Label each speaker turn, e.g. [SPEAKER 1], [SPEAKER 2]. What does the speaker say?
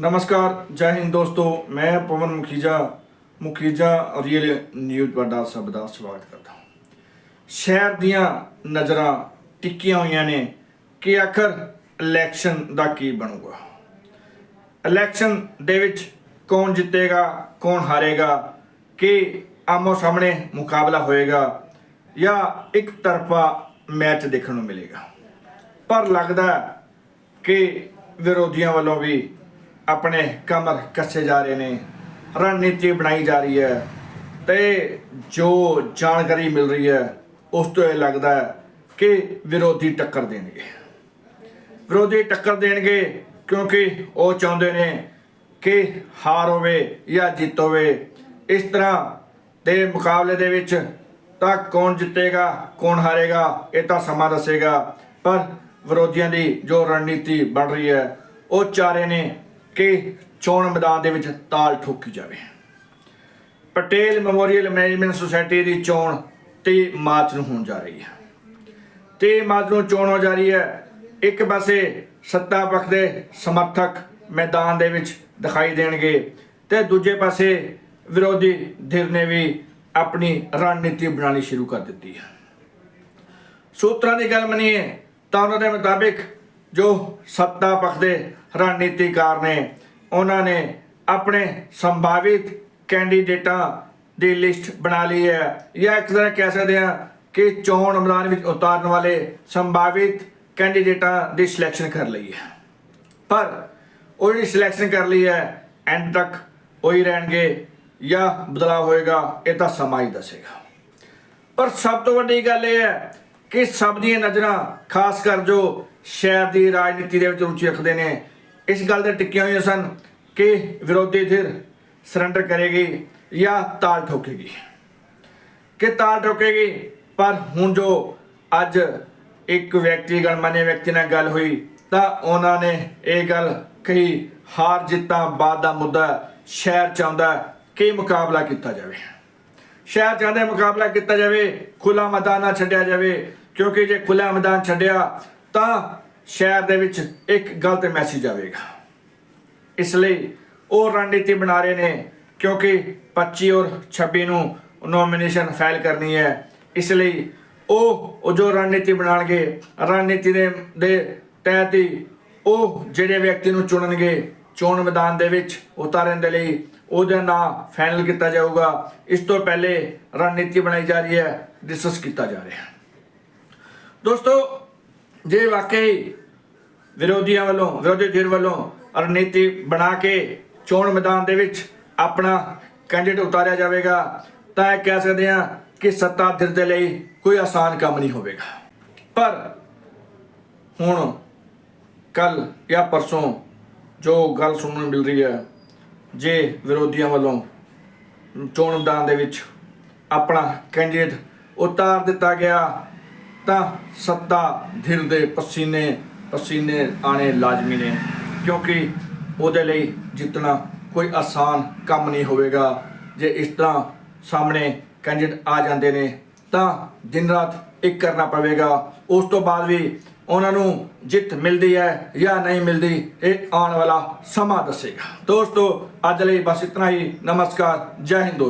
[SPEAKER 1] ਨਮਸਕਾਰ, ਜੈ ਹਿੰਦ ਦੋਸਤੋ, ਮੈਂ ਪਵਨ ਮੁਖੀਜਾ ਮੁਖੀਜਾ ਰੀਅਲ ਨਿਊਜ਼ ਤੁਹਾਡਾ ਸਭ ਦਾ ਸਵਾਗਤ ਕਰਦਾ ਹਾਂ। ਸ਼ਹਿਰ ਦੀਆਂ ਨਜ਼ਰਾਂ ਟਿੱਕੀਆਂ ਹੋਈਆਂ ਨੇ ਕਿ ਆਖਰ ਇਲੈਕਸ਼ਨ ਦਾ ਕੀ ਬਣੂਗਾ। ਇਲੈਕਸ਼ਨ ਦੇ ਵਿੱਚ ਕੌਣ ਜਿੱਤੇਗਾ, ਕੌਣ ਹਾਰੇਗਾ, ਕਿ ਆਮੋ ਸਾਹਮਣੇ ਮੁਕਾਬਲਾ ਹੋਏਗਾ ਜਾਂ ਇੱਕ ਤਰਫਾ ਮੈਚ ਦੇਖਣ ਨੂੰ ਮਿਲੇਗਾ। ਪਰ ਲੱਗਦਾ ਕਿ ਵਿਰੋਧੀਆਂ ਵੱਲੋਂ ਵੀ ਆਪਣੇ ਕਮਰ ਕੱਸੇ ਜਾ ਰਹੇ ਨੇ, ਰਣਨੀਤੀ ਬਣਾਈ ਜਾ ਰਹੀ ਹੈ ਤੇ ਜੋ ਜਾਣਕਾਰੀ ਮਿਲ ਰਹੀ ਹੈ, ਉਸ ਤੋਂ ਇਹ ਲੱਗਦਾ ਹੈ ਕਿ ਵਿਰੋਧੀ ਟੱਕਰ ਦੇਣਗੇ। ਵਿਰੋਧੀ ਟੱਕਰ ਦੇਣਗੇ ਕਿਉਂਕਿ ਉਹ ਚਾਹੁੰਦੇ ਨੇ ਕਿ ਹਾਰ ਹੋਵੇ ਜਾਂ ਜਿੱਤ ਹੋਵੇ। ਇਸ ਤਰ੍ਹਾਂ ਦੇ ਮੁਕਾਬਲੇ ਦੇ ਵਿੱਚ ਤਾਂ ਕੌਣ ਜਿੱਤੇਗਾ, ਕੌਣ ਹਾਰੇਗਾ, ਇਹ ਤਾਂ ਸਮਾਂ ਦੱਸੇਗਾ। ਪਰ ਵਿਰੋਧੀਆਂ ਦੀ ਜੋ ਰਣਨੀਤੀ ਬਣ ਰਹੀ ਹੈ, ਉਹ ਚਾਰੇ ਨੇ ਕਿ ਚੋਣ ਮੈਦਾਨ ਦੇ ਵਿੱਚ ਤਾਲ ਠੋਕੀ ਜਾਵੇ। ਪਟੇਲ ਮੈਮੋਰੀਅਲ ਮੈਨੇਜਮੈਂਟ ਸੁਸਾਇਟੀ ਦੀ ਚੋਣ 23 ਮਾਰਚ ਨੂੰ ਹੋਣ ਜਾ ਰਹੀ ਹੈ। ਤੇ ਮਾਰਚ ਨੂੰ ਚੋਣ ਹੋ ਜਾ ਰਹੀ ਹੈ। ਇੱਕ ਪਾਸੇ ਸੱਤਾ ਪੱਖ ਦੇ ਸਮਰਥਕ ਮੈਦਾਨ ਦੇ ਵਿੱਚ ਦਿਖਾਈ ਦੇਣਗੇ ਤੇ ਦੂਜੇ ਪਾਸੇ ਵਿਰੋਧੀ ਧਿਰ ਨੇ ਵੀ ਆਪਣੀ ਰਣਨੀਤੀ ਬਣਾਉਣੀ ਸ਼ੁਰੂ ਕਰ ਦਿੱਤੀ ਹੈ। ਸੂਤਰਾਂ ਦੀ ਗੱਲ ਮੰਨੀਏ ਤਾਂ ਉਹਨਾਂ ਦੇ ਮੁਤਾਬਿਕ ਜੋ ਸੱਤਾ ਪੱਖ ਦੇ ਰਣਨੀਤੀਕਾਰ ਨੇ, ਉਹਨਾਂ ਨੇ ਆਪਣੇ ਸੰਭਾਵਿਤ ਕੈਂਡੀਡੇਟਾਂ ਦੀ ਲਿਸਟ ਬਣਾ ਲਈ ਹੈ। ਜਾਂ ਇੱਕ ਤਰ੍ਹਾਂ ਕਹਿ ਸਕਦੇ ਹਾਂ ਕਿ ਚੋਣ ਮੈਦਾਨ ਵਿੱਚ ਉਤਾਰਨ ਵਾਲੇ ਸੰਭਾਵਿਤ ਕੈਂਡੀਡੇਟਾਂ ਦੀ ਸਿਲੈਕਸ਼ਨ ਕਰ ਲਈ ਹੈ। ਪਰ ਉਹ ਜਿਹੜੀ ਸਿਲੈਕਸ਼ਨ ਕਰ ਲਈ ਹੈ ਐਂਡ ਤੱਕ ਉਹੀ ਰਹਿਣਗੇ ਜਾਂ ਬਦਲਾਅ ਹੋਏਗਾ, ਇਹ ਤਾਂ ਸਮਾਂ ਹੀ ਦੱਸੇਗਾ। ਪਰ ਸਭ ਤੋਂ ਵੱਡੀ ਗੱਲ ਇਹ ਹੈ ਕਿ ਸਭ ਦੀਆਂ ਨਜ਼ਰਾਂ ਖਾਸ ਕਰ ਜੋ ਸ਼ਹਿਰ ਦੀ ਰਾਜਨੀਤੀ ਦੇ ਵਿੱਚ ਰੁਚੀ ਰੱਖਦੇ ਨੇ, ਇਸ ਗੱਲ ਤੇ ਟਿੱਕੀਆਂ ਹੋਈਆਂ ਸਨ ਕਿ ਵਿਰੋਧੀ ਧਿਰ ਸਰੈਂਡਰ ਕਰੇਗੀ ਜਾਂ ਤਾਲ ਠੋਕੇਗੀ। ਕਿ ਤਾਲ ਠੋਕੇਗੀ, ਪਰ ਹੁਣ ਜੋ ਅੱਜ ਇੱਕ ਵਿਅਕਤੀ ਗਣਮਾਨੇ ਵਿਅਕਤੀ ਨਾਲ ਗੱਲ ਹੋਈ, ਤਾਂ ਉਹਨਾਂ ਨੇ ਇਹ ਗੱਲ ਕਹੀ, ਹਾਰ ਜਿੱਤਾਂ ਬਾਅਦ ਦਾ ਮੁੱਦਾ ਸ਼ਹਿਰ ਚਾਹੁੰਦਾ ਕਿ ਮੁਕਾਬਲਾ ਕੀਤਾ ਜਾਵੇ? ਸ਼ਹਿਰ ਚਾਹੁੰਦੇ ਮੁਕਾਬਲਾ ਕੀਤਾ ਜਾਵੇ ਖੁੱਲਾ ਮੈਦਾਨ ਨਾ ਛੱਡਿਆ ਜਾਵੇ, ਕਿਉਂਕਿ ਜੇ ਖੁੱਲਾ ਮੈਦਾਨ ਛੱਡਿਆ, ਤਾਂ ਸ਼ਹਿਰ ਦੇ ਵਿੱਚ ਇੱਕ ਗਲਤ ਮੈਸੇਜ ਆਵੇਗਾ। ਇਸ ਲਈ ਉਹ ਰਣਨੀਤੀ ਬਣਾ ਰਹੇ ਨੇ, ਕਿਉਂਕਿ 25 ਔਰ 26 ਨੂੰ ਨੋਮੀਨੇਸ਼ਨ ਫਾਈਲ ਕਰਨੀ ਹੈ। ਇਸ ਲਈ ਉਹ ਉਹ ਜੋ ਰਣਨੀਤੀ ਬਣਾਣਗੇ ਰਣਨੀਤੀ ਦੇ ਦੇ ਤਹਿਤ ਹੀ ਉਹ ਜਿਹੜੇ ਵਿਅਕਤੀ ਨੂੰ ਚੁਣਨਗੇ, ਚੋਣ ਮੈਦਾਨ ਦੇ ਵਿੱਚ ਉਤਾਰਨ ਦੇ ਲਈ ਉਹਦਾ ਨਾਂ ਫਾਈਨਲ ਕੀਤਾ ਜਾਊਗਾ। ਇਸ ਤੋਂ ਪਹਿਲੇ ਰਣਨੀਤੀ ਬਣਾਈ ਜਾ ਰਹੀ ਹੈ ਡਿਸਕਸ ਕੀਤਾ ਜਾ ਰਿਹਾ ਦੋਸਤੋ, ਜੇ ਵਾਕਈ ਵਿਰੋਧੀਆਂ ਵੱਲੋਂ, ਵਿਰੋਧੀ ਧਿਰ ਵੱਲੋਂ ਰਣਨੀਤੀ ਬਣਾ ਕੇ ਚੋਣ ਮੈਦਾਨ ਦੇ ਵਿੱਚ ਆਪਣਾ ਕੈਂਡੀਡੇਟ ਉਤਾਰਿਆ ਜਾਵੇਗਾ, ਤਾਂ ਇਹ ਕਹਿ ਸਕਦੇ ਹਾਂ ਕਿ ਸੱਤਾ ਧਿਰ ਦੇ ਲਈ ਕੋਈ ਆਸਾਨ ਕੰਮ ਨਹੀਂ ਹੋਵੇਗਾ। ਪਰ ਹੁਣ ਕੱਲ ਜਾਂ ਪਰਸੋਂ ਜੋ ਗੱਲ ਸੁਣਨ ਨੂੰ ਮਿਲ ਰਹੀ ਹੈ ਜੇ ਵਿਰੋਧੀਆਂ ਵੱਲੋਂ ਚੋਣ ਮੈਦਾਨ ਦੇ ਵਿੱਚ ਆਪਣਾ ਕੈਂਡੀਡੇਟ ਉਤਾਰ ਦਿੱਤਾ ਗਿਆ, ਤਾਂ ਸੱਤਾ ਧਿਰ ਦੇ ਪਸੀਨੇ ਪਸੀਨੇ ਆਣੇ ਲਾਜ਼ਮੀ ਨੇ, ਕਿਉਂਕਿ ਉਹਦੇ ਲਈ ਜਿੱਤਣਾ ਕੋਈ ਆਸਾਨ ਕੰਮ ਨਹੀਂ ਹੋਵੇਗਾ। ਜੇ ਇਸ ਤਰ੍ਹਾਂ ਸਾਹਮਣੇ ਕੈਂਡੀਡੇਟ ਆ ਜਾਂਦੇ ਨੇ, ਤਾਂ ਦਿਨ ਰਾਤ ਇੱਕ ਕਰਨਾ ਪਵੇਗਾ। ਉਸ ਤੋਂ ਬਾਅਦ ਵੀ ਉਹਨਾਂ ਨੂੰ ਜਿੱਤ ਮਿਲਦੀ ਹੈ ਜਾਂ ਨਹੀਂ ਮਿਲਦੀ, ਇਹ ਆਉਣ ਵਾਲਾ ਸਮਾਂ ਦੱਸੇਗਾ। ਦੋਸਤੋ, ਅੱਜ ਲਈ ਬਸ ਇਤਨਾ ਹੀ। ਨਮਸਕਾਰ। ਜੈ ਹਿੰਦ